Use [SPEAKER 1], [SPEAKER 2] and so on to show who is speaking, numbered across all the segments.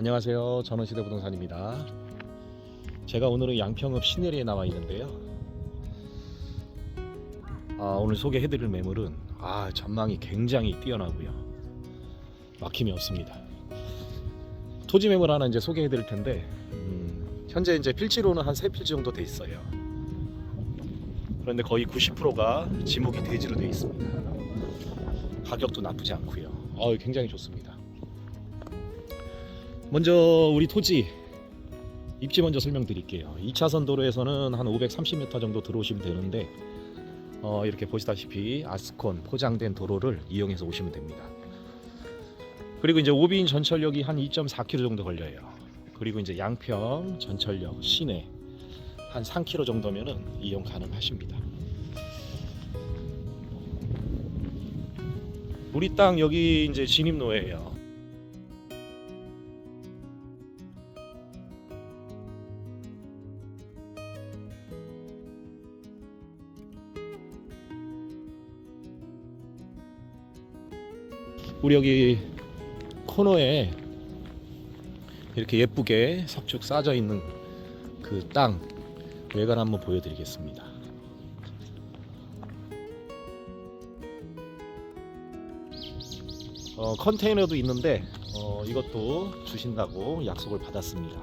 [SPEAKER 1] 안녕하세요. 전원시대 부동산입니다. 제가 오늘은 양평읍 시내리에 나와 있는데요. 아, 오늘 소개해드릴 매물은 아, 전망이 굉장히 뛰어나고요. 막힘이 없습니다. 토지 매물 하나 이제 소개해드릴 텐데 음, 현재 이제 필지로는 한세 필지 정도 돼 있어요. 그런데 거의 90%가 지목이 대지로 돼 있습니다. 가격도 나쁘지 않고요. 어, 굉장히 좋습니다. 먼저 우리 토지 입지 먼저 설명드릴게요. 2차선 도로에서는 한 530m 정도 들어오시면 되는데 어, 이렇게 보시다시피 아스콘 포장된 도로를 이용해서 오시면 됩니다. 그리고 이제 오비인 전철역이 한 2.4km 정도 걸려요. 그리고 이제 양평 전철역 시내 한 3km 정도면은 이용 가능하십니다. 우리 땅 여기 이제 진입로예요. 우리 여기 코너에 이렇게 예쁘게 석축 쌓여 있는 그 땅 외관 한번 보여드리겠습니다. 어, 컨테이너도 있는데 어, 이것도 주신다고 약속을 받았습니다.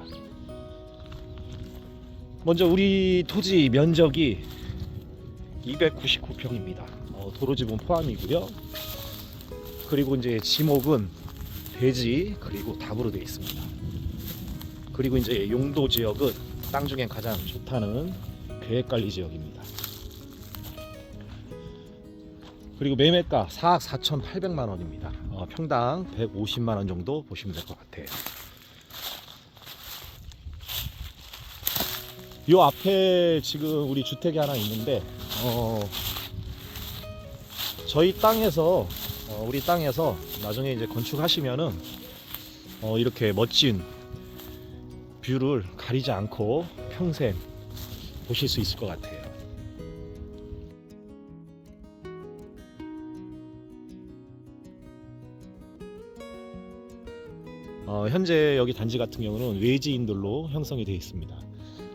[SPEAKER 1] 먼저 우리 토지 면적이 299평입니다. 어, 도로지분 포함이고요. 그리고 이제 지목은 대지 그리고 답으로 되어 있습니다. 그리고 이제 용도 지역은 땅 중에 가장 좋다는 계획관리 지역입니다. 그리고 매매가 4억 4,800만 원입니다. 어, 평당 150만 원 정도 보시면 될 것 같아요. 요 앞에 지금 우리 주택이 하나 있는데 어, 저희 땅에서 어, 우리 땅에서 나중에 이제 건축하시면은 어, 이렇게 멋진 뷰를 가리지 않고 평생 보실 수 있을 것 같아요. 어, 현재 여기 단지 같은 경우는 외지인들로 형성이 되어 있습니다.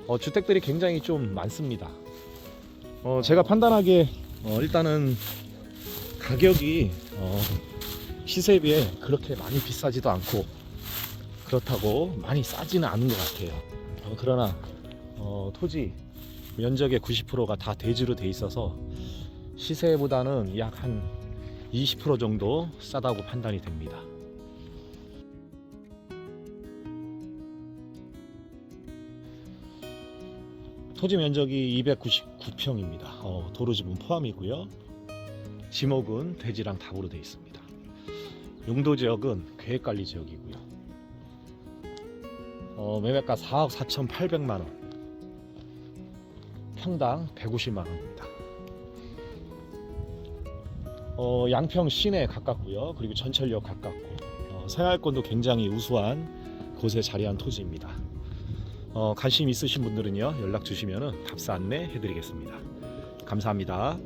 [SPEAKER 1] 어, 주택들이 굉장히 좀 많습니다. 어, 제가 판단하기에 어, 일단은 가격이 어, 시세에 비해 그렇게 많이 비싸지도 않고 그렇다고 많이 싸지는 않은 것 같아요. 어, 그러나 어, 토지 면적의 90%가 다 대지로 돼 있어서 시세보다는 약 한 20% 정도 싸다고 판단이 됩니다. 토지 면적이 299평입니다. 어, 도로 지분 포함이고요. 지목은 대지랑 답으로 되어 있습니다. 용도 지역은 계획관리 지역이고요. 어, 매매가 4억 4,800만 원. 평당 150만 원입니다. 어, 양평 시내 가깝고요. 그리고 전철역 가깝고 어, 생활권도 굉장히 우수한 곳에 자리한 토지입니다. 어, 관심 있으신 분들은요 연락 주시면 답사 안내 해드리겠습니다. 감사합니다.